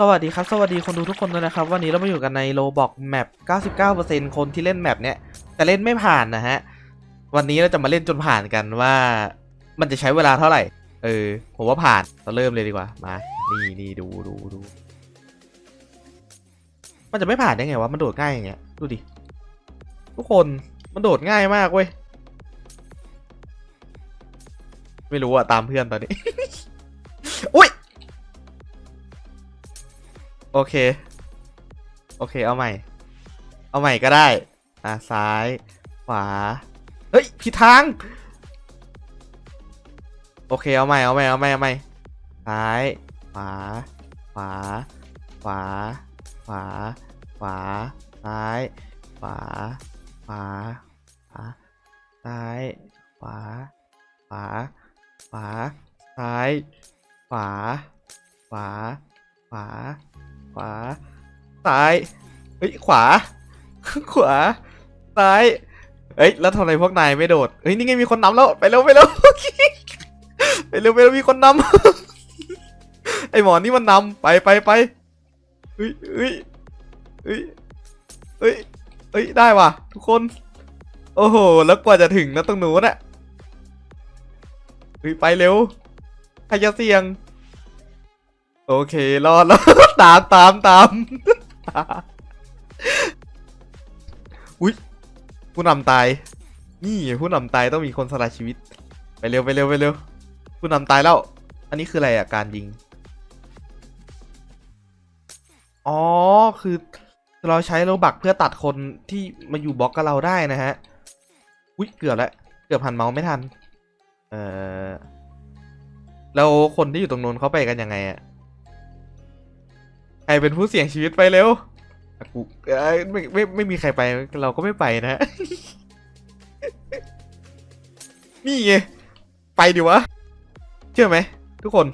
สวัสดีครับ สวัสดีคนดูทุกคนด้วยนะครับ วันนี้เรามาอยู่กันในโลบอกแมป 99%คนที่เล่นแมปเนี้ยแต่เล่นไม่ผ่านนะฮะ วันนี้เราจะมาเล่นจนผ่านกันว่า มันจะใช้เวลาเท่าไหร่ เออ ผมว่าผ่านเราเริ่มเลยดีกว่า มา นี่นี่ดูดูดู มันจะไม่ผ่านได้ไงวะ มันโดดง่ายอย่างเงี้ย ดูดิ ทุกคน มันโดดง่ายมากเว้ย ไม่รู้อะตามเพื่อนตอนนี้ อุ้ย โอเค โอเค เอาใหม่ เอาใหม่ก็ได้ อะ ซ้าย ขวา เฮ้ย ผิดทาง โอเค เอาใหม่ เอาใหม่ เอาใหม่ เอาใหม่ ซ้าย ขวา ขวา ขวา ขวา ขวา ซ้าย ขวา ขวา ขวา ซ้าย ขวา ขวา ขวา ซ้าย ขวา ขวา ขวา ขวา ซ้าย เฮ้ย ขวา ขวา ซ้าย เฮ้ย แล้วทำไมพวกนายไม่โดด เฮ้ย นี่ไงมีคนนำแล้ว ไปเร็วไปเร็วไปเร็วไปเร็วมีคนนำไอหมอนี่มันนำไปไปไปเฮ้ยเฮ้ยเฮ้ยเฮ้ยเฮ้ย ได้ว่ะ ทุกคน โอ้โห แล้วกว่าจะถึงนะตรงนู้นอะเฮ้ย ไปเร็วใครจะเสี่ยง โอเค รอดแล้วตามตามตามอุ้ยผู้นำตาย นี่ผู้นำตายต้องมีคนสละชีวิต ไปเร็วไปเร็วไปเร็ว ผู้นำตายแล้ว อันนี้คืออะไรอะการยิง อ๋อ คือเราใช้โลบักเพื่อตัดคนที่มาอยู่บล็อกกับเราได้นะฮะ อุ้ยเกือบแล้ว เกือบหันเมาส์ไม่ทัน เออแล้วคนที่อยู่ตรงนู้นเขาไปกันยังไงอะ ใครเป็นผู้เสี่ยงชีวิตไปเร็วอะกูไม่ไม่ไม่มีใครไปเราก็ไม่ไปนะฮะนี่ไง ไปดิวะ เชื่อไหม ทุกคน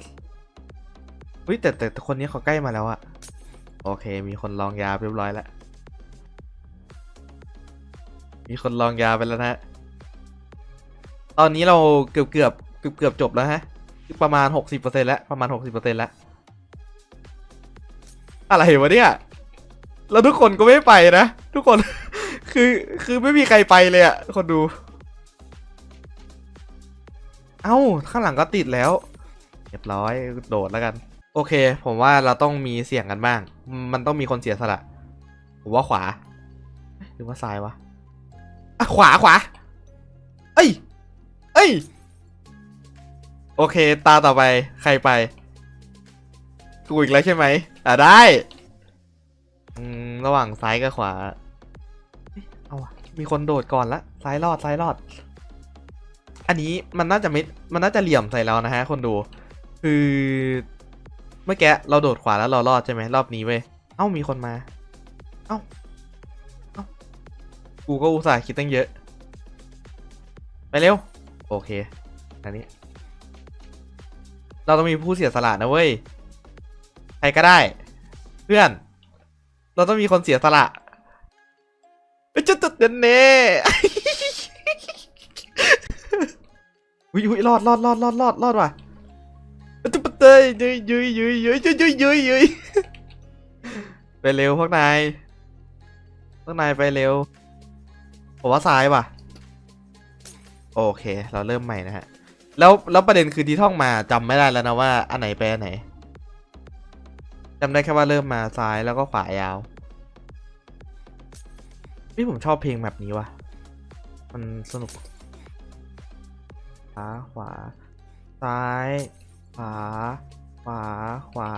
เฮ้ยแต่แต่คนนี้เขาใกล้มาแล้วอะโอเค มีคนลองยาเรียบร้อยแล้ว มีคนลองยาไปแล้วนะฮะตอนนี้เราเกือบเกือบเกือบเกือบจบแล้วฮะ ประมาณหกสิบเปอร์เซ็นแล้ว ประมาณหกสิบเปอร์เซ็นแล้ว อะไรวะเนี่ย แล้วทุกคนก็ไม่ไปนะ ทุกคน คือคือไม่มีใครไปเลยอะคนดู เอ้า ข้างหลังก็ติดแล้วเรียบร้อยโดดแล้วกัน โอเค ผมว่าเราต้องมีเสี่ยงกันบ้าง มันต้องมีคนเสียสละ ผมว่าขวา หรือว่าซ้ายวะอะขวาขวา เอ้ย เอ้ย โอเค ตาต่อไปใครไป กูอีกแล้วใช่ไหมอะได้อืมระหว่างซ้ายกับขวาเอ๊ะเอาวะมีคนโดดก่อนละซ้ายรอดซ้ายรอด อันนี้มันน่าจะไม่มันน่าจะเหลี่ยมใส่เรานะฮะ คนดู คือเมื่อกี้เราโดดขวาแล้วเรารอดใช่ไหมรอบนี้เว้ยเอ้ามีคนมา เอ้าเอ้ากูก็อุตส่าห์คิดตั้งเยอะ ไปเร็ว โอเคอันนี้ เราต้องมีผู้เสียสละนะเว้ย ครก็ได้ เพื่อน เราต้องมีคนเสียสละจะตัดเน่อุ้ยอุ้ยรอดรอดรอดรอดรอดรอดว่ะตุ๊บเตยยุยยุยยุยยุยยุยยุยยุยยุยไปเร็วพวกนายพวกนายไปเร็ว ผมว่าซ้ายว่ะ โอเค เราเริ่มใหม่นะฮะ แล้วแล้วประเด็นคือที่ท่องมาจำไม่ได้แล้วนะว่าอันไหนไปอันไหน จำได้แค่ว่าเริ่มมาซ้ายแล้วก็ขวายาวพี่ผมชอบเพลงแบบนี้ว่ะ มันสนุก ขวาขวา ซ้าย ขวา ขวา ขวา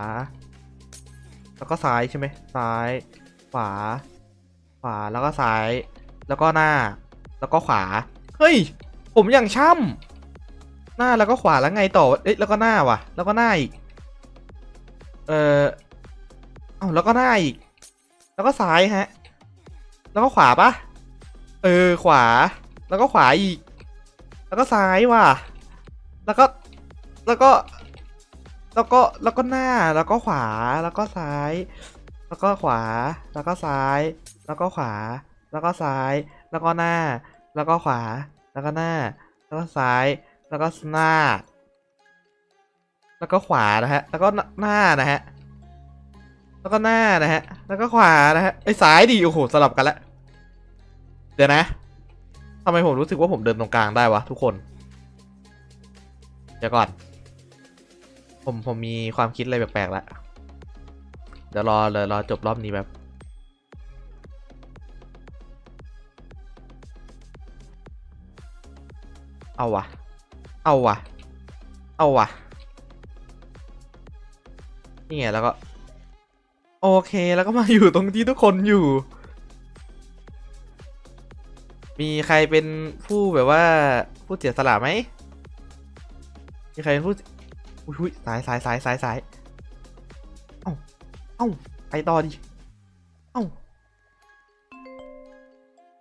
แล้วก็ซ้ายใช่ไหม ซ้าย ขวา ขวา แล้วก็ซ้าย แล้วก็หน้า แล้วก็ขวา เฮ้ย ผมยังช่ำหน้าแล้วก็ขวาแล้วไงต่อ เอ๊ะแล้วก็หน้าว่ะ แล้วก็หน้าอีก เออเอ้าแล้วก็หน้าอีก แล้วก็ซ้ายฮะ แล้วก็ขวาปะเออขวา แล้วก็ขวาอีก แล้วก็ซ้ายว่ะ แล้วก็ แล้วก็ แล้วก็ แล้วก็หน้า แล้วก็ขวา แล้วก็ซ้าย แล้วก็ขวา แล้วก็ซ้าย แล้วก็ขวา แล้วก็ซ้าย แล้วก็หน้า แล้วก็ขวา แล้วก็หน้า แล้วก็ซ้าย แล้วก็หน้า แล้วก็ขวานะฮะ แล้วก็หน้านะฮะ แล้วก็หน้านะฮะ แล้วก็ขวานะฮะไอ้ซ้ายดีโอ้โหสลับกันละเดี๋ยวนะทำไมผมรู้สึกว่าผมเดินตรงกลางได้วะทุกคน เดี๋ยวก่อน ผมผมมีความคิดอะไรแปลกๆแล้วเดี๋ยวรอเลยรอจบรอบนี้แบบเอาวะ เอาวะ เอาวะ นี่ไงแล้วก็ โอเคแล้วก็มาอยู่ตรงที่ทุกคนอยู่ มีใครเป็นผู้แบบว่าผู้เสียสละไหมมีใครเป็นผู้อุ้ยอุ้ยสายสายสายสายสายเอ้าเอ้าไปต่อดิเอ้า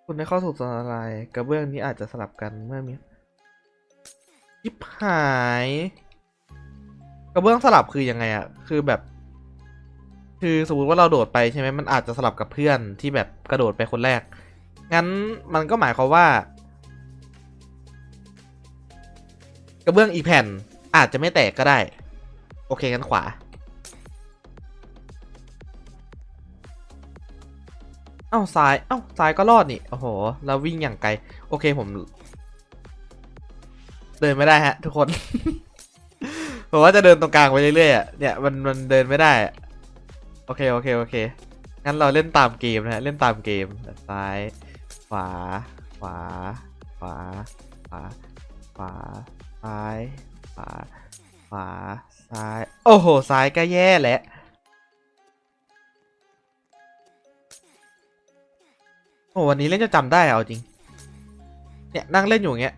คุณได้เข้าสู่สถานอะไรายกระเบื้องนี้อาจจะสลับกันเมื่อมียิบหาย กระเบื้องสลับคือยังไงอะคือแบบ คือสมมติว่าเราโดดไปใช่ไหมมันอาจจะสลับกับเพื่อนที่แบบกระโดดไปคนแรก งั้นมันก็หมายความว่า กระเบื้องอีกแผ่นอาจจะไม่แตกก็ได้ โอเคกันขวาเอ้าซ้ายเอ้าซ้ายก็รอดนี่โอ้โหเราวิ่งอย่างไกล โอเคผม เดินไม่ได้ฮะ ทุกคนผมว่าจะเดินตรงกลางไปเรื่อยๆอะเนี่ยมันมันเดินไม่ได้ โอเค โอเค โอเค งั้นเราเล่นตามเกมนะฮะ เล่นตามเกม ซ้าย ขวา ขวา ขวา ขวา ขวา ซ้าย ขวา ขวา ซ้าย โอ้โห ซ้ายก็แย่แหละโอ้วันนี้เล่นจนจำได้เอาจริง เนี่ยนั่งเล่นอยู่เงี้ย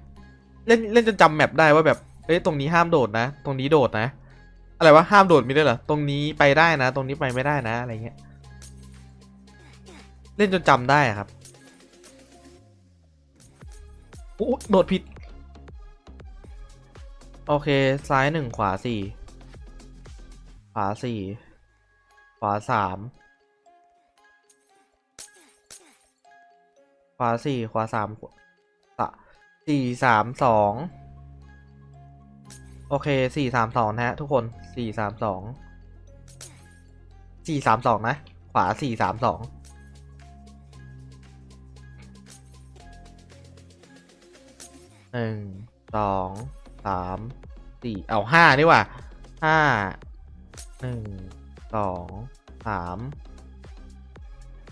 เล่นเล่นจนจำแมปได้ว่าแบบ เอ้ยตรงนี้ห้ามโดดนะ ตรงนี้โดดนะ อะไรวะห้ามโดดมีด้วยเหรอตรงนี้ไปได้นะ ตรงนี้ไปไม่ได้นะอะไรเงี้ยเล่นจนจำได้ครับโอ้โดดผิด โอเค ซ้ายหนึ่งขวาสี่ขวาสี่ขวาสามขวาสี่ขวาสามสี่สามสองโอเคสี่สามสองนะฮะ ทุกคน สี่สามสองสี่สามสองนะ ขวาสี่สามสองหนึ่งสองสามสี่เอาห้านี่ว่าห้าหนึ่งสองสาม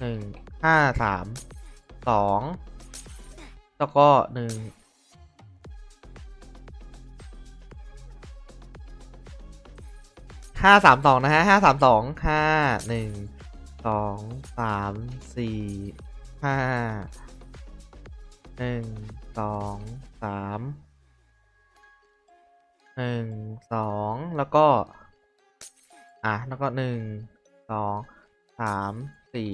หนึ่งห้าสามสองแล้วก็หนึ่ง ห้าสามสองนะฮะห้าสามสองห้าหนึ่งสองสามสี่ห้าหนึ่งสองสามหนึ่งสองแล้วก็ อะ แล้วก็หนึ่งสองสามสี่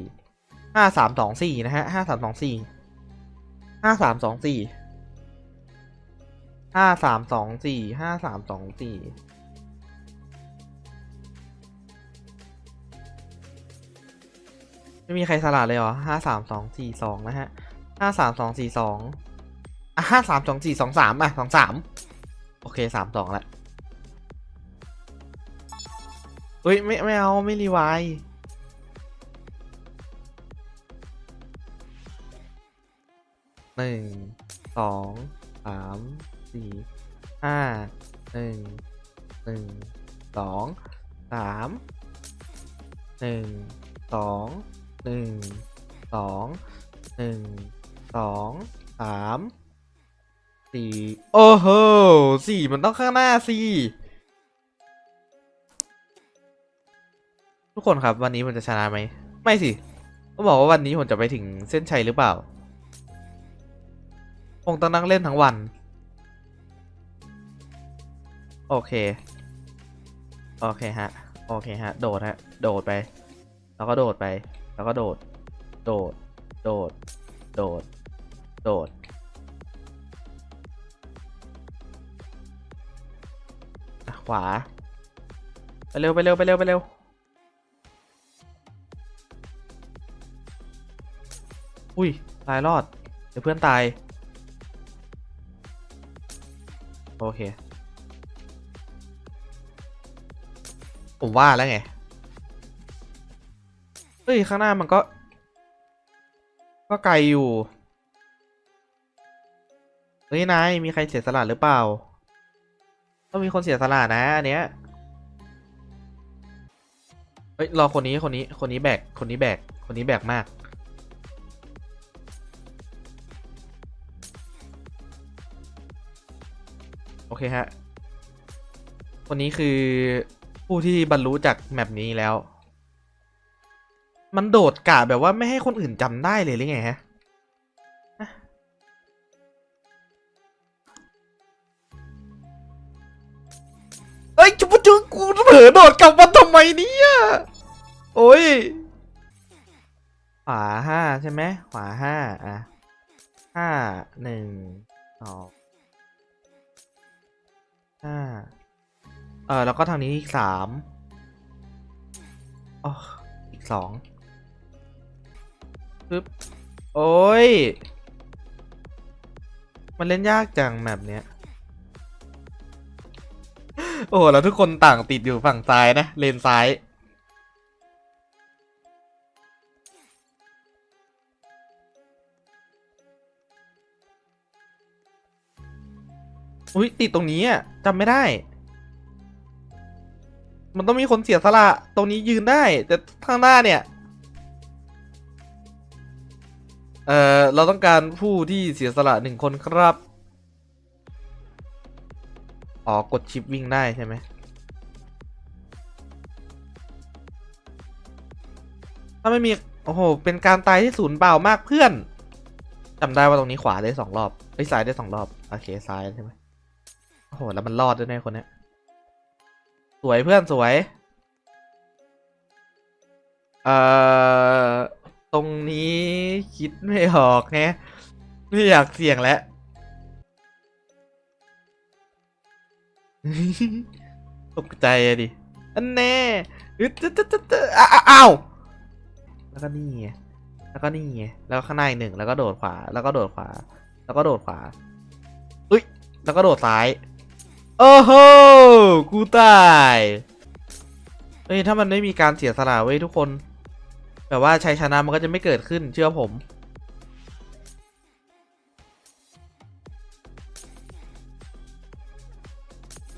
ห้าสามสองสี่นะฮะห้าสามสองสี่ห้าสามสองสี่ห้าสามสองสี่ห้าสามสองสี่ ไม่มีใครสลัดเลยเหรอห้าสามสองสี่สองนะฮะห้าสามสองสี่สองอะห้าสามสองสี่สองสามอะสองสามโอเคสามสองละเฮ้ยไม่ไม่เอาไม่รีไวล์หนึ่งสองสามสี่ห้าหนึ่งหนึ่งสองสามหนึ่งสอง หนึ่งสองหนึ่งสองสามสี่โอ้โหสี่มันต้องข้างหน้าสิทุกคนครับวันนี้ผมจะชนะไหม ไม่สิก็บอกว่าวันนี้ผมจะไปถึงเส้นชัยหรือเปล่า คงต้องนั่งเล่นทั้งวัน โอเค โอเคฮะ โอเคฮะ โดดฮะ โดดไป แล้วก็โดดไป แล้วก็โดด โดด โดด โดด โดด ขวา ไปเร็ว ไปเร็ว ไปเร็ว ไปเร็ว อุ้ย ตายรอด เดี๋ยวเพื่อนตาย โอเค ผมว่าแล้วไง เฮ้ย ข้างหน้ามันก็ ก็ไกลอยู่ เฮ้ย นาย มีใครเสียสละหรือเปล่า ต้องมีคนเสียสละนะ อันเนี้ย เฮ้ย รอคนนี้ คนนี้ คนนี้แบก คนนี้แบก คนนี้แบกมาก โอเคฮะ คนนี้คือผู้ที่บรรลุจากแมปนี้แล้ว มันโดดกะแบบว่าไม่ให้คนอื่นจำได้เลยหรือไงฮะเอ้ยจุบจุกูเผลอโดดกลับมาทำไมเนี่ยโอ้ยขวาห้าใช่ไหมขวาห้าอะห้าหนึ่งสองห้าเออแล้วก็ทางนี้อีกสามอ๋ออีกสอง ปึ๊บโอ้ย มันเล่นยากจังแบบเนี้ย โอ้โหแล้วทุกคนต่างติดอยู่ฝั่งซ้ายนะ เลนซ้าย อุ้ยติดตรงนี้อะจำไม่ได้ มันต้องมีคนเสียสละ ตรงนี้ยืนได้ แต่ข้างหน้าเนี่ย เอ่อเราต้องการผู้ที่เสียสละหนึ่งคนครับ อ๋อกดชิปวิ่งได้ใช่ไหมถ้าไม่มี โอ้โห เป็นการตายที่ศูนย์เปล่ามากเพื่อนจำได้ว่าตรงนี้ขวาได้สองรอบเฮ้ซ้ายได้สองรอบ โอเคซ้ายใช่ไหมโอ้โห แล้วมันรอดด้วยนะคนเนี้ยสวยเพื่อนสวย เอ่อ ตรงนี้คิดไม่ออกแฮะไม่อยากเสี่ยงแล้ว ตกใจอะดิ อันแน่อึดตึ๊ดตึ๊ดตึ๊ดอ้าอ้าว แล้วก็นี่ไง แล้วก็นี่ไง แล้วข้างในหนึ่ง แล้วก็โดดขวา แล้วก็โดดขวา แล้วก็โดดขวาอุ้ย แล้วก็โดดซ้าย โอ้โห กูตาย เฮ้ย ถ้ามันไม่มีการเสียสละเว้ยทุกคน แบบว่าชัยชนะมันก็จะไม่เกิดขึ้นเชื่อผม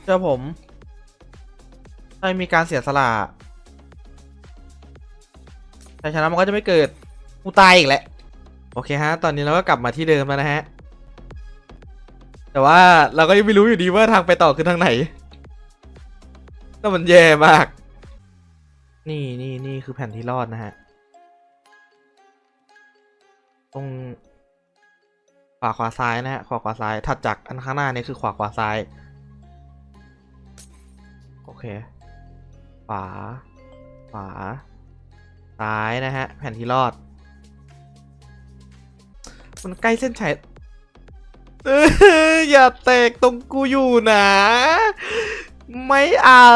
เชื่อผมถ้าไม่มีการเสียสละชัยชนะมันก็จะไม่เกิดกูตายอีกแหล้วโอเคฮะ ตอนนี้เราก็กลับมาที่เดิมแล้วนะฮะ แต่ว่าเราก็ยังไม่รู้อยู่ดีว่าทางไปต่อคือทางไหนก็มันแย่มาก นี่นี่นี่คือแผ่นที่รอดนะฮะ ตรงขวาขวาซ้ายนะฮะขวาขวาซ้ายถัดจากอันข้างหน้านี่คือขวาขวาซ้าย โอเค ขวา ขวา ซ้ายนะฮะ แผ่นที่รอด มันใกล้เส้นชัยเอออย่าแตกตรงกูอยู่นะ ไม่เอา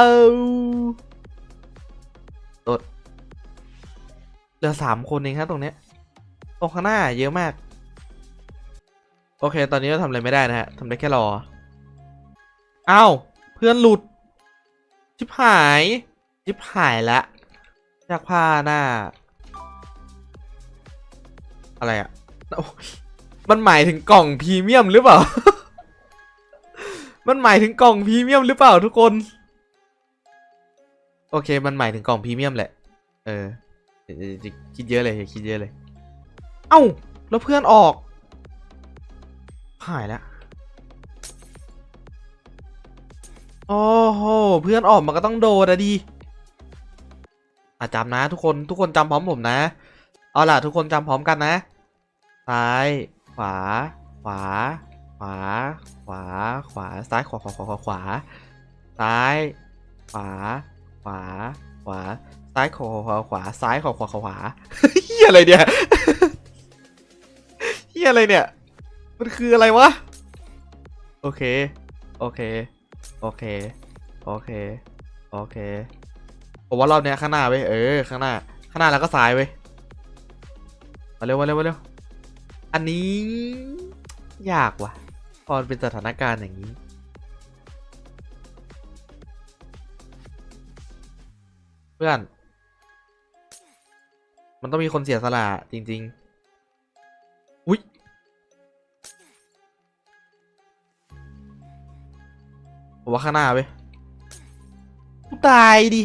ตดเหลือสามคนเองครับตรงเนี้ย ตรงข้างหน้าเยอะมาก โอเค ตอนนี้เราทำอะไรไม่ได้นะฮะทำได้แค่รออ้าวเพื่อนหลุดชิบหายชิบหายละจากผ้าหน้า อะไรอะโอ้มันหมายถึงกล่องพรีเมียมหรือเปล่า มันหมายถึงกล่องพรีเมียมหรือเปล่าทุกคน โอเค มันหมายถึงกล่องพรีเมียมแหละ เออคิดเยอะเลยคิดเยอะเลย อ้า แล้วเพื่อนออก หายแล้ว โอ้โห เพื่อนออกมันก็ต้องโดนอะดีอะจำนะทุกคนทุกคนจำพร้อมผมนะ เอาล่ะทุกคนจำพร้อมกันนะ ซ้าย ขวา ขวา ขวา ขวา ขวา ซ้าย ขวา ขวา ขวา ขวา ขวา ซ้าย ขวา ขวา ขวา ซ้าย ขวา ขวา ขวา ซ้าย ขวา ขวา ขวาเฮียอะไรเนี่ย ยอะไรเนี่ย มันคืออะไรวะ โอเค โอเค โอเค โอเค โอเค ผมว่ารอบเนี้ยข้างหน้าเว้ย เออ ข้างหน้า ข้างหน้าแล้วก็ซ้ายเว้ย มาเร็วมาเร็วมาเร็ว อันนี้ยากว่ะ พอนเป็นสถานการณ์อย่างนี้ เพื่อน มันต้องมีคนเสียสละจริง ๆ อุ๊ย ว่าข้างหน้าไปกูตายดิ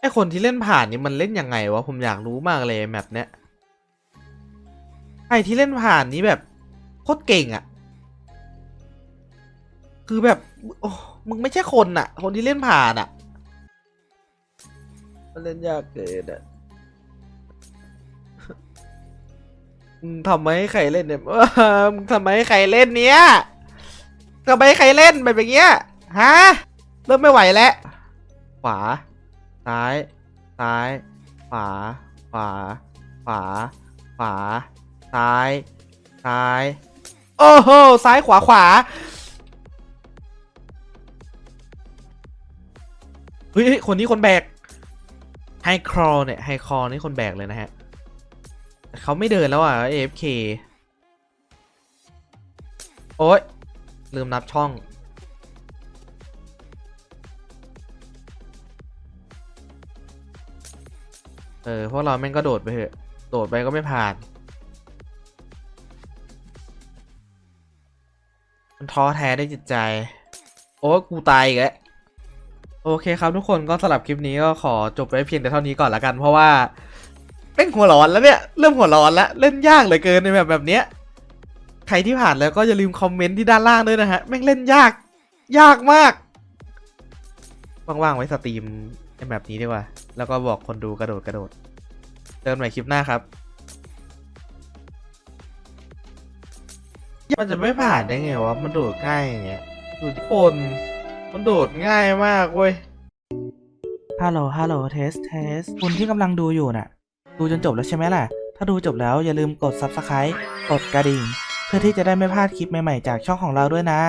ไอคนที่เล่นผ่านนี่มันเล่นยังไงวะ ผมอยากรู้มากเลยแมปเนี้ย ไอที่เล่นผ่านนี้แบบโคตรเก่งอะคือแบบโอ้มึงไม่ใช่คนอะคนที่เล่นผ่านอะมันเล่นยากเกินอะมึงทำไมให้ใครเล่นเนี่ยเออมึงทำไมให้ใครเล่นเนี้ย ทำไมให้ใครเล่นแบบอย่างเงี้ยฮะเริ่มไม่ไหวแล้ว ขวา ซ้าย ซ้าย ขวา ขวา ขวา ขวา ซ้าย ซ้าย โอ้โห ซ้ายขวาขวา เฮ้ย คนนี้คนแบก ไฮครอเนี่ย ไฮครอนี่คนแบกเลยนะฮะ เขาไม่เดินแล้วอะ AFK โอ๊ย ลืมนับช่อง เออพวกเราแม่งก็โดดไปเถอะ โดดไปก็ไม่ผ่าน มันท้อแท้ได้จิตใจ โอ้กูตายอีกแล้วโอเคครับทุกคนก็สำหรับคลิปนี้ก็ขอจบไว้เพียงแต่เท่านี้ก่อนละกันเพราะว่าเล่นหัวร้อนแล้วเนี่ย เริ่มหัวร้อนแล้ว เล่นยากเหลือเกินในแบบแบบเนี้ย ใครที่ผ่านแล้วก็อย่าลืมคอมเมนต์ที่ด้านล่างด้วยนะฮะ แม่งเล่นยาก ยากมาก ว่างๆไว้สตรีมในแบบนี้ดีกว่า แล้วก็บอกคนดูกระโดดกระโดด เจอกันใหม่คลิปหน้าครับมันจะไม่ผ่านได้ไงวะ มันโดดง่ายอย่างเงี้ยดูทุกคนมันโดดง่ายมากเว้ย ฮัลโหล ฮัลโหล เทส เทส คุณที่กำลังดูอยู่น่ะ ดูจนจบแล้วใช่ไหมล่ะ ถ้าดูจบแล้วอย่าลืมกด Subscribe กดกระดิ่ง เพื่อที่จะได้ไม่พลาดคลิปใหม่ๆจากช่องของเราด้วยนะ